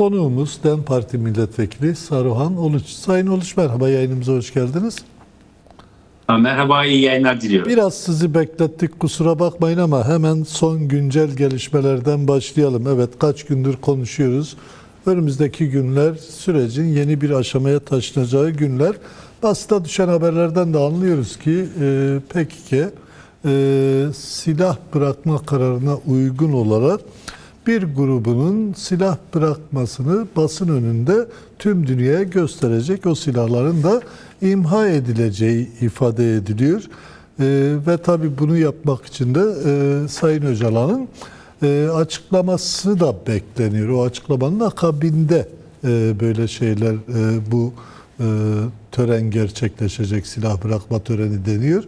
Konuğumuz DEM Parti Milletvekili Saruhan Uluç. Sayın Uluç merhaba yayınımıza hoş geldiniz. Ha, Merhaba, iyi yayınlar diliyorum. Biraz sizi beklettik kusura bakmayın ama hemen son güncel gelişmelerden başlayalım. Evet kaç gündür konuşuyoruz. Önümüzdeki günler sürecin yeni bir aşamaya taşınacağı günler. Basına düşen haberlerden de anlıyoruz ki e, PKK e, silah bırakma kararına uygun olarak bir grubunun silah bırakmasını basın önünde tüm dünyaya gösterecek. O silahların da imha edileceği ifade ediliyor. Ee, ve tabii bunu yapmak için de e, Sayın Öcalan'ın e, açıklaması da bekleniyor. O açıklamanın akabinde e, böyle şeyler e, bu e, tören gerçekleşecek silah bırakma töreni deniyor.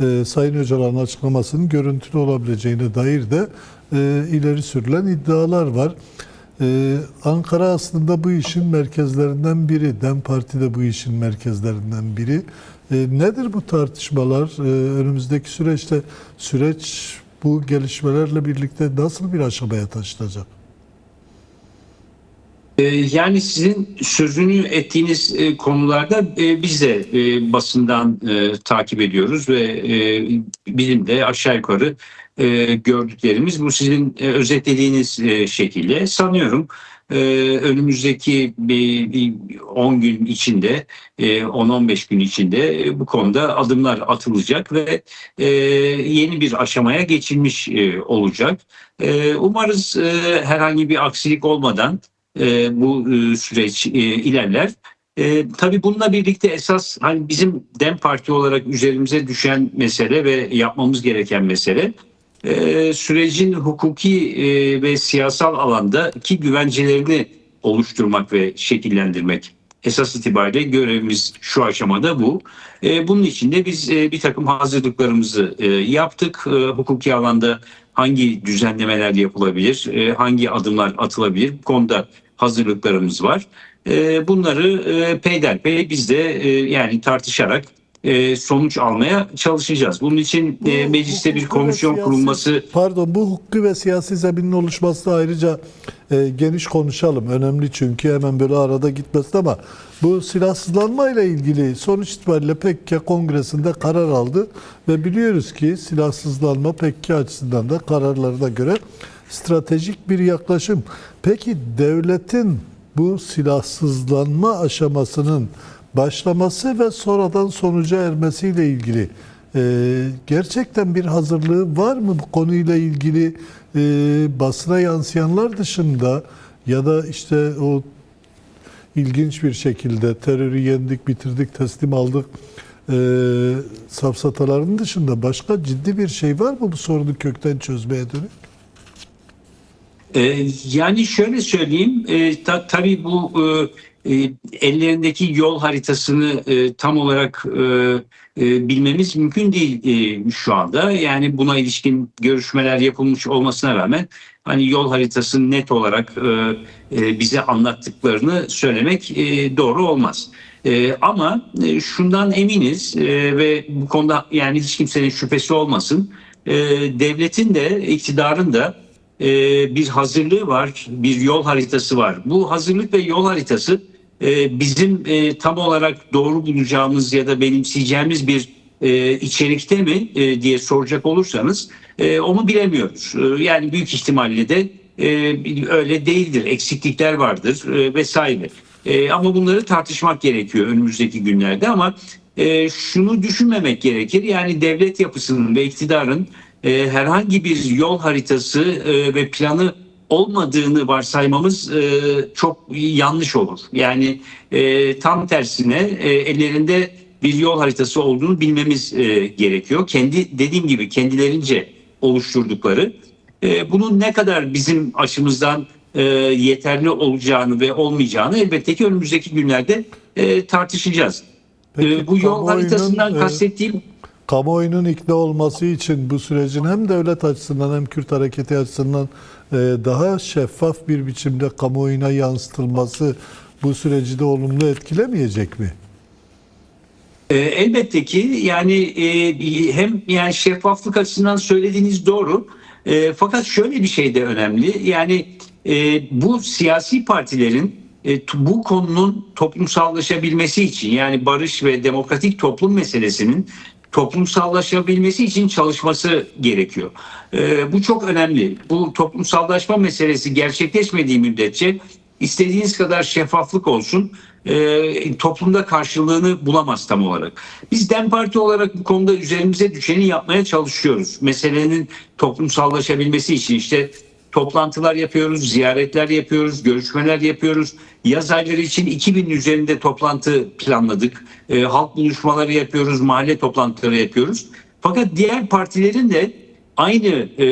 E, Sayın Öcalan'ın açıklamasının görüntülü olabileceğine dair de e, ileri sürülen iddialar var. Ee, Ankara aslında bu işin merkezlerinden biri. DEM Parti de bu işin merkezlerinden biri. Ee, nedir bu tartışmalar? Ee, önümüzdeki süreçte süreç bu gelişmelerle birlikte nasıl bir aşamaya taşınacak? Ee, Yani sizin sözünü ettiğiniz e, konularda e, biz de e, basından e, takip ediyoruz ve e, bizim de aşağı yukarı e, gördüklerimiz bu sizin e, özetlediğiniz e, şekilde sanıyorum e, önümüzdeki bir, bir 10 gün içinde e, 10-15 gün içinde e, bu konuda adımlar atılacak ve e, yeni bir aşamaya geçilmiş e, olacak. E, Umarız e, herhangi bir aksilik olmadan e, bu e, süreç e, ilerler. E, tabii bununla birlikte esas hani bizim Dem Parti olarak üzerimize düşen mesele ve yapmamız gereken mesele e, sürecin hukuki e, ve siyasal alandaki güvencelerini oluşturmak ve şekillendirmek. Esas itibariyle görevimiz şu aşamada bu. E, bunun için de biz e, bir takım hazırlıklarımızı e, yaptık. E, hukuki alanda hangi düzenlemeler yapılabilir, hangi adımlar atılabilir bu konuda hazırlıklarımız var. Bunları e, peyderpey biz de yani tartışarak e, sonuç almaya çalışacağız. Bunun için e, Bu mecliste bir komisyon siyasi- kurulması Pardon bu hukuki ve siyasi zeminin oluşması da ayrıca e, geniş konuşalım. Önemli çünkü hemen böyle arada gitmesin ama bu silahsızlanma ile ilgili sonuç itibariyle PKK kongresinde karar aldı ve biliyoruz ki silahsızlanma PKK açısından da kararlarına göre stratejik bir yaklaşım. Peki devletin bu silahsızlanma aşamasının başlaması ve sonradan sonuca ermesiyle ilgili e, gerçekten bir hazırlığı var mı bu konuyla ilgili e, basına yansıyanlar dışında ya da işte o ilginç bir şekilde terörü yendik, bitirdik, teslim aldık e, safsataların dışında başka ciddi bir şey var mı bu sorunu kökten çözmeye dönük? Yani şöyle söyleyeyim, e, ta, tabii bu e, ellerindeki yol haritasını e, tam olarak e, e, bilmemiz mümkün değil e, şu anda. Yani buna ilişkin görüşmeler yapılmış olmasına rağmen hani yol haritasını net olarak e, e, bize anlattıklarını söylemek e, doğru olmaz. E, ama e, şundan eminiz e, ve bu konuda yani hiç kimsenin şüphesi olmasın. E, devletin de iktidarın da e, bir hazırlığı var, bir yol haritası var. Bu hazırlık ve yol haritası e, bizim e, tam olarak doğru bulacağımız ya da benimseyeceğimiz bir e, içerikte mi e, diye soracak olursanız onu bilemiyoruz. E, yani büyük ihtimalle de öyle değildir, eksiklikler vardır vesaire. Ama bunları tartışmak gerekiyor önümüzdeki günlerde ama şunu düşünmemek gerekir. Yani devlet yapısının ve iktidarın herhangi bir yol haritası ve planı olmadığını varsaymamız e, çok yanlış olur. Yani e, tam tersine e, ellerinde bir yol haritası olduğunu bilmemiz e, gerekiyor. Kendi dediğim gibi kendilerince oluşturdukları. E, bunun ne kadar bizim açımızdan e, yeterli olacağını ve olmayacağını elbette ki önümüzdeki günlerde e, tartışacağız. Peki, E, bu yol haritasından e, kastettiğim kamuoyunun ikna olması için bu sürecin hem devlet açısından hem Kürt hareketi açısından e, daha şeffaf bir biçimde kamuoyuna yansıtılması bu süreci de olumlu etkilemeyecek mi? E, elbette ki yani e, hem yani şeffaflık açısından söylediğiniz doğru. E, fakat şöyle bir şey de önemli. Yani e, bu siyasi partilerin e, bu konunun toplumsallaşabilmesi için yani barış ve demokratik toplum meselesinin toplumsallaşabilmesi için çalışması gerekiyor. E, bu çok önemli. Bu toplumsallaşma meselesi gerçekleşmediği müddetçe istediğiniz kadar şeffaflık olsun e, toplumda karşılığını bulamaz tam olarak. Biz DEM Parti olarak bu konuda üzerimize düşeni yapmaya çalışıyoruz. Meselenin toplumsallaşabilmesi için işte toplantılar yapıyoruz, ziyaretler yapıyoruz, görüşmeler yapıyoruz. Yaz ayları için 2000 üzerinde toplantı planladık. E, halk buluşmaları yapıyoruz, mahalle toplantıları yapıyoruz. Fakat diğer partilerin de aynı e,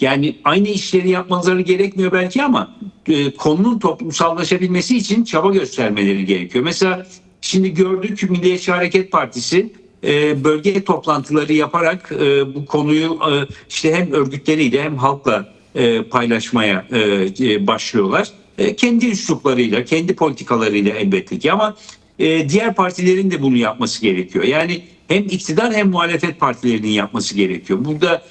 yani aynı işleri yapmaları gerekmiyor belki ama e, konunun toplumsallaşabilmesi için çaba göstermeleri gerekiyor. Mesela şimdi gördük Milliyetçi Hareket Partisi e, bölge toplantıları yaparak e, bu konuyu e, işte hem örgütleriyle hem halkla e, paylaşmaya e, e, başlıyorlar. Kendi üsluplarıyla, kendi politikalarıyla elbette ki ama diğer partilerin de bunu yapması gerekiyor. Yani hem iktidar hem muhalefet partilerinin yapması gerekiyor. Burada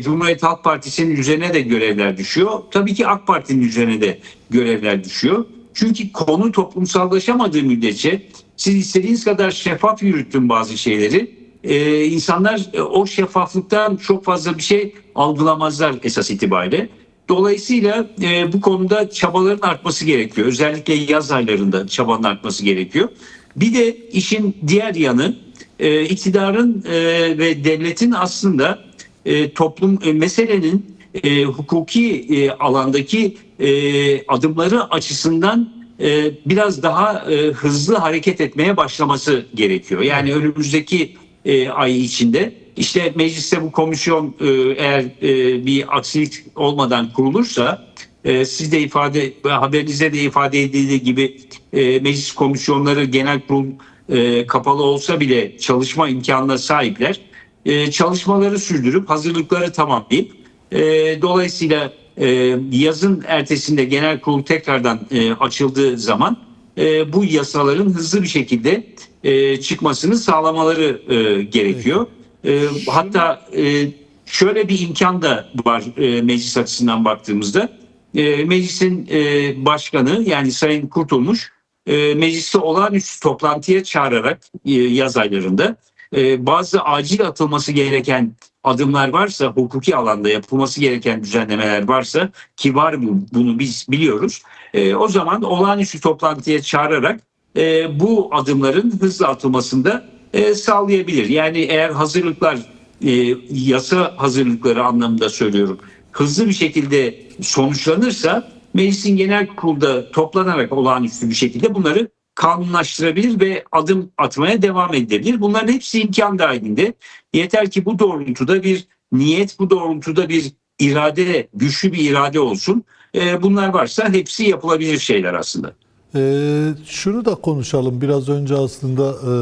Cumhuriyet Halk Partisi'nin üzerine de görevler düşüyor. Tabii ki AK Parti'nin üzerine de görevler düşüyor. Çünkü konu toplumsallaşamadığı müddetçe siz istediğiniz kadar şeffaf yürüttün bazı şeyleri. E, insanlar e, o şeffaflıktan çok fazla bir şey algılamazlar esas itibariyle. Dolayısıyla e, bu konuda çabaların artması gerekiyor. Özellikle yaz aylarında çabanın artması gerekiyor. Bir de işin diğer yanı e, iktidarın e, ve devletin aslında e, toplum e, meselenin e, hukuki e, alandaki e, adımları açısından e, biraz daha e, hızlı hareket etmeye başlaması gerekiyor. Yani önümüzdeki e, ay içinde işte mecliste bu komisyon e, eğer e, bir aksilik olmadan kurulursa e, siz de ifade haberinizde de ifade edildiği gibi e, meclis komisyonları genel kurul e, kapalı olsa bile çalışma imkanına sahipler. E, çalışmaları sürdürüp hazırlıkları tamamlayıp e, dolayısıyla e, yazın ertesinde genel kurul tekrardan e, açıldığı zaman e, bu yasaların hızlı bir şekilde e, çıkmasını sağlamaları e, gerekiyor. E, hatta e, şöyle bir imkan da var e, meclis açısından baktığımızda. E, meclisin e, başkanı yani Sayın Kurtulmuş e, mecliste olağanüstü toplantıya çağırarak e, yaz aylarında e, bazı acil atılması gereken adımlar varsa, hukuki alanda yapılması gereken düzenlemeler varsa ki var bu, bunu biz biliyoruz. E, o zaman olağanüstü toplantıya çağırarak e, bu adımların hızlı atılmasında e, sağlayabilir. Yani eğer hazırlıklar e, yasa hazırlıkları anlamında söylüyorum hızlı bir şekilde sonuçlanırsa meclisin genel kurulda toplanarak olağanüstü bir şekilde bunları kanunlaştırabilir ve adım atmaya devam edebilir. Bunların hepsi imkan dahilinde. Yeter ki bu doğrultuda bir niyet, bu doğrultuda bir irade, güçlü bir irade olsun. E, bunlar varsa hepsi yapılabilir şeyler aslında. Ee, şunu da konuşalım. Biraz önce aslında e,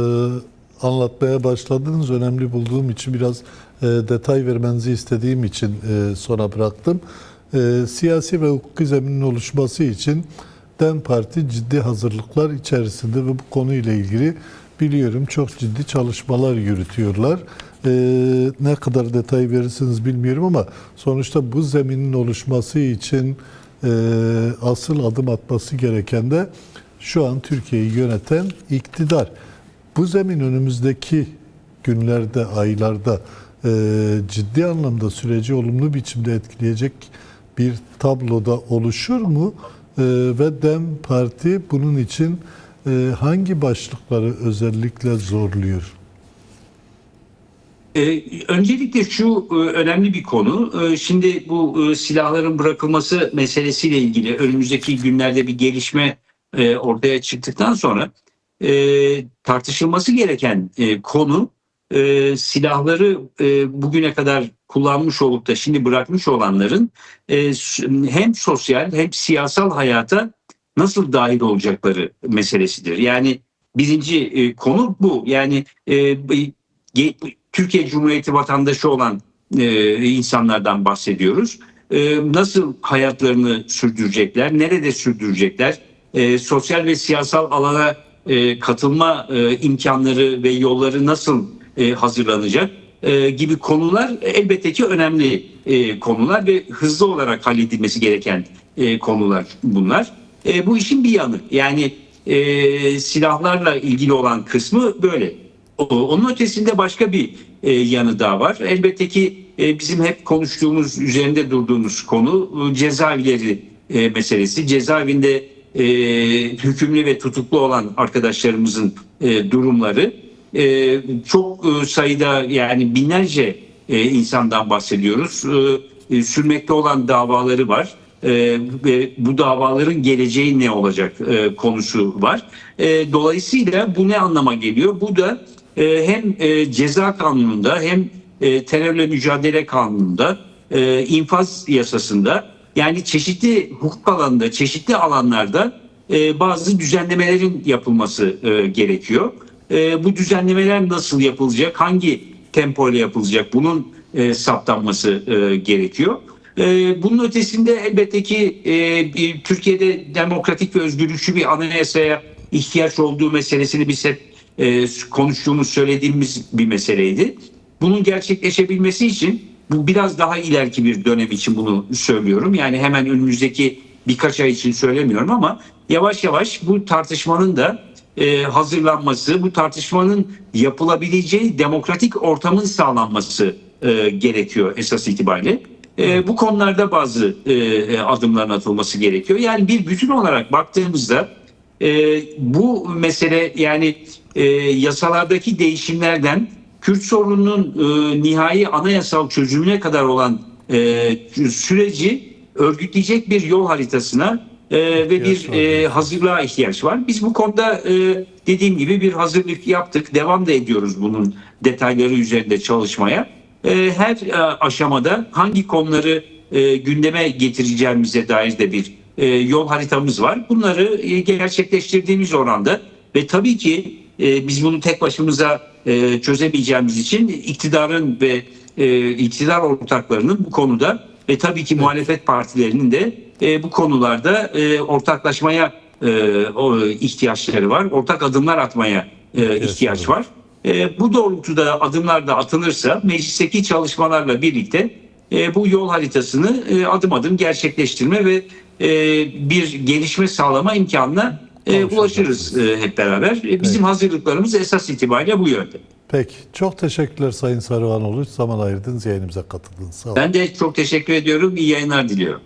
anlatmaya başladınız. Önemli bulduğum için biraz e, detay vermenizi istediğim için e, sona bıraktım. E, siyasi ve hukuki zeminin oluşması için DEM Parti ciddi hazırlıklar içerisinde ve bu konuyla ilgili biliyorum çok ciddi çalışmalar yürütüyorlar. E, ne kadar detay verirsiniz bilmiyorum ama sonuçta bu zeminin oluşması için asıl adım atması gereken de şu an Türkiye'yi yöneten iktidar. Bu zemin önümüzdeki günlerde, aylarda e, ciddi anlamda süreci olumlu biçimde etkileyecek bir tabloda oluşur mu? E, ve DEM Parti bunun için e, hangi başlıkları özellikle zorluyor? Ee, öncelikle şu e, önemli bir konu. Ee, şimdi bu e, silahların bırakılması meselesiyle ilgili önümüzdeki günlerde bir gelişme e, ortaya çıktıktan sonra e, tartışılması gereken e, konu e, silahları e, bugüne kadar kullanmış olup da şimdi bırakmış olanların e, hem sosyal hem siyasal hayata nasıl dahil olacakları meselesidir. Yani birinci e, konu bu. Yani e, Türkiye Cumhuriyeti vatandaşı olan e, insanlardan bahsediyoruz. E, nasıl hayatlarını sürdürecekler, nerede sürdürecekler, e, sosyal ve siyasal alana e, katılma e, imkanları ve yolları nasıl e, hazırlanacak? e, gibi konular elbette ki önemli e, konular ve hızlı olarak halledilmesi gereken e, konular bunlar. E, bu işin bir yanı yani e, silahlarla ilgili olan kısmı böyle. Onun ötesinde başka bir e, yanı daha var. Elbette ki e, bizim hep konuştuğumuz, üzerinde durduğumuz konu e, cezaevleri e, meselesi. Cezaevinde e, hükümlü ve tutuklu olan arkadaşlarımızın durumları. Çok sayıda yani binlerce insandan bahsediyoruz. Sürmekte olan davaları var. Ve bu davaların geleceği ne olacak konusu var. Dolayısıyla bu ne anlama geliyor? Bu da e, hem e, ceza kanununda hem e, terörle mücadele kanununda, e, infaz yasasında yani çeşitli hukuk alanında, çeşitli alanlarda bazı düzenlemelerin yapılması gerekiyor. Bu düzenlemeler nasıl yapılacak, hangi tempoyla yapılacak bunun e, saptanması gerekiyor. Bunun ötesinde elbette ki Türkiye'de demokratik ve özgürlükçü bir anayasaya ihtiyaç olduğu meselesini biz hep e, konuştuğumuz, söylediğimiz bir meseleydi. Bunun gerçekleşebilmesi için bu biraz daha ileriki bir dönem için bunu söylüyorum. Yani hemen önümüzdeki birkaç ay için söylemiyorum ama yavaş yavaş bu tartışmanın da e, hazırlanması, bu tartışmanın yapılabileceği demokratik ortamın sağlanması e, gerekiyor esas itibariyle. E, bu konularda bazı e, adımların atılması gerekiyor. Yani bir bütün olarak baktığımızda e, bu mesele yani e, yasalardaki değişimlerden Kürt sorununun e, nihai anayasal çözümüne kadar olan e, süreci örgütleyecek bir yol haritasına e, ve bir e, hazırlığa ihtiyaç var. Biz bu konuda e, dediğim gibi bir hazırlık yaptık. Devam da ediyoruz bunun detayları üzerinde çalışmaya. E, her e, aşamada hangi konuları e, gündeme getireceğimize dair de bir e, yol haritamız var. Bunları e, gerçekleştirdiğimiz oranda ve tabii ki e, biz bunu tek başımıza e, çözemeyeceğimiz için iktidarın ve e, iktidar ortaklarının bu konuda ve tabii ki muhalefet partilerinin de e, bu konularda e, ortaklaşmaya e, o ihtiyaçları var. Ortak adımlar atmaya e, ihtiyaç var. E, bu doğrultuda adımlar da atılırsa meclisteki çalışmalarla birlikte e, bu yol haritasını e, adım adım gerçekleştirme ve e, bir gelişme sağlama imkanına e, ulaşırız e, hep beraber. E, bizim hazırlıklarımız esas itibariyle bu yönde. Peki. Çok teşekkürler Sayın Sarıvanoğlu. Zaman ayırdınız, yayınımıza katıldınız. Sağ olun. Ben de çok teşekkür ediyorum. İyi yayınlar diliyorum.